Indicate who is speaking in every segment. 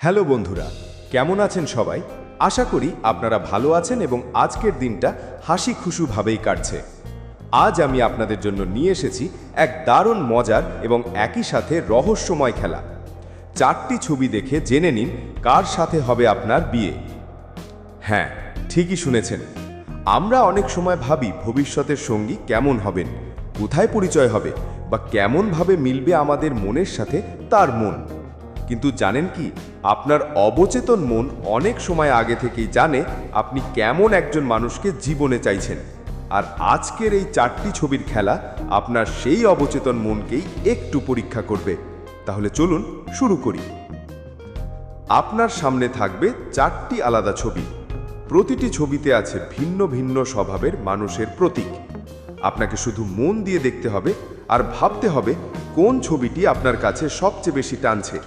Speaker 1: Hello বন্ধুরা, কেমন আছেন সবাই? আশা করি আপনারা ভালো আছেন এবং আজকের দিনটা হাসি খুশুভাবেই কাটছে। আজ আমি আপনাদের জন্য নিয়ে এসেছি এক দারুণ মজার এবং একই সাথে রহস্যময় খেলা। চারটি ছবি দেখে জেনে নিন কার সাথে হবে আপনার বিয়ে। হ্যাঁ ঠিকই শুনেছেন। আমরা অনেক সময় ভাবি ভবিষ্যতের সঙ্গী কেমন হবেন, কোথায় পরিচয় হবে বা কেমনভাবে মিলবে আমাদের মনের সাথে তার মন। কিন্তু জানেন কি, আপনার অবচেতন মন অনেক সময় আগে থেকেই জানে আপনি কেমন একজন মানুষকে জীবনে চাইছেন। আর আজকের এই চারটি ছবির খেলা আপনার সেই অবচেতন মনকেই একটু পরীক্ষা করবে। তাহলে চলুন শুরু করি। আপনার সামনে থাকবে চারটি আলাদা ছবি। প্রতিটি ছবিতে আছে ভিন্ন ভিন্ন স্বভাবের মানুষের প্রতীক। আপনাকে শুধু মন দিয়ে দেখতে হবে আর ভাবতে হবে কোন ছবিটি আপনার কাছে সবচেয়ে বেশি টানছে।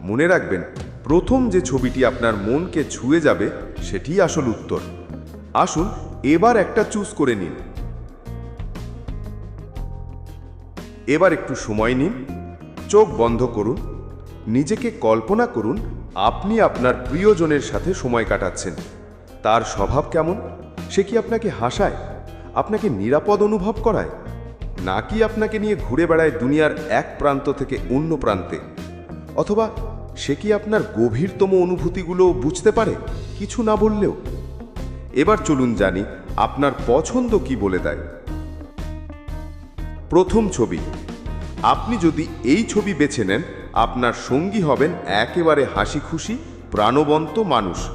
Speaker 1: মনে রাখবেন, প্রথম যে ছবিটি আপনার মনকে ছুঁয়ে যাবে, সেটিই আসল উত্তর। আসুন, এবার একটা চুজ করে নিন। এবার একটু সময় নিন, চোখ বন্ধ করুন, নিজেকে কল্পনা করুন, আপনি আপনার প্রিয়জনের সাথে সময় কাটাচ্ছেন। তার স্বভাব কেমন? সে কি আপনাকে হাসায়? আপনাকে নিরাপদ অনুভব করায়? নাকি আপনাকে নিয়ে ঘুরে বেড়ায় দুনিয়ার এক প্রান্ত থেকে অন্য প্রান্তে? অথবা সে কি আপনার গভীরতম অনুভূতিগুলো বুঝতে পারে? কিছু না বললেও। এবার চলুন জানি আপনার পছন্দ কি বলে দেয়। প্রথম ছবি। আপনি যদি এই ছবি বেছে নেন, আপনার সঙ্গী হবেন একেবারে হাসি খুশি প্রাণবন্ত মানুষ।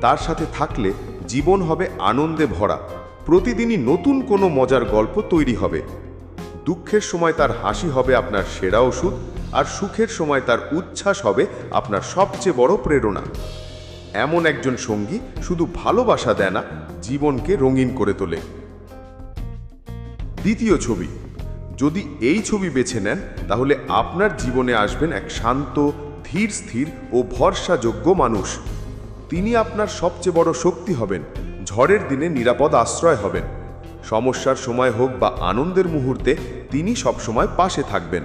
Speaker 1: তার সাথে থাকলে জীবন হবে আনন্দে ভরা। প্রতিদিনই নতুন কোনো মজার গল্প তৈরি হবে। দুঃখের সময় তার হাসি হবে আপনার সেরা ওষুধ আর সুখের সময় তার উচ্ছ্বাস হবে আপনার সবচেয়ে বড় প্রেরণা। এমন একজন সঙ্গী শুধু ভালোবাসা দেয় না, জীবনকে রঙিন করে তোলে। দ্বিতীয় ছবি, যদি এই ছবি বেছে নেন, তাহলে আপনার জীবনে আসবেন এক শান্ত, ধীর, স্থির ও ভরসাযোগ্য মানুষ। তিনি আপনার সবচেয়ে বড় শক্তি হবেন, ঝড়ের দিনে নিরাপদ আশ্রয় হবেন। সমস্যার সময় হোক বা আনন্দের মুহূর্তে, তিনি সবসময় পাশে থাকবেন।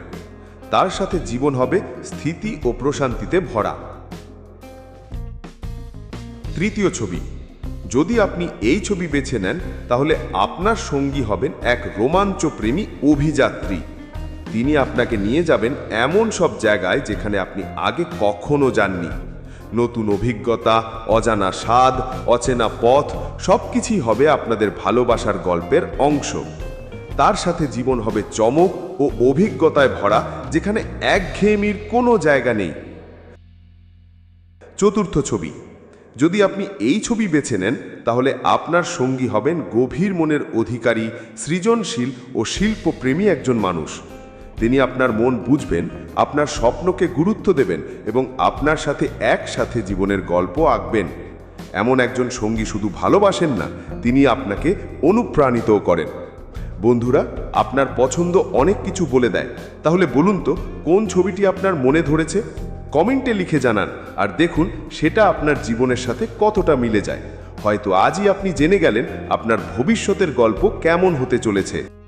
Speaker 1: তার সাথে জীবন হবে স্থিতি ও প্রশান্তিতে ভরা। তৃতীয় ছবি, যদি আপনি এই ছবি বেছে নেন, তাহলে আপনার সঙ্গী হবেন এক রোমাঞ্চপ্রেমী অভিযাত্রী। তিনি আপনাকে নিয়ে যাবেন এমন সব জায়গায় যেখানে আপনি আগে কখনো যাননি। নতুন অভিজ্ঞতা, অজানা স্বাদ, অচেনা পথ সব কিছুই হবে আপনাদের ভালোবাসার গল্পের অংশ। তার সাথে জীবন হবে চমক ও অভিজ্ঞতায় ভরা, যেখানে একঘেয়েমির কোনো জায়গা নেই। চতুর্থ ছবি। যদি আপনি এই ছবি বেছে নেন, তাহলে আপনার সঙ্গী হবেন গভীর মনের অধিকারী, সৃজনশীল ও শিল্পপ্রেমী একজন মানুষ। তিনি আপনার মন বুঝবেন, আপনার স্বপ্নকে গুরুত্ব দেবেন এবং আপনার সাথে একসাথে জীবনের গল্প আঁকবেন। এমন একজন সঙ্গী শুধু ভালোবাসেন না, তিনি আপনাকে অনুপ্রাণিতও করেন। বন্ধুরা, আপনার পছন্দ অনেক কিছু বলে দেয়। তাহলে বলুন তো, কোন ছবিটি আপনার মনে ধরেছে? কমেন্টে লিখে জানান। আর দেখুন, সেটা আপনার জীবনের সাথে কতটা মিলে যায়। হয়তো আজই আপনি জেনে গেলেন আপনার ভবিষ্যতের গল্প কেমন হতে চলেছে।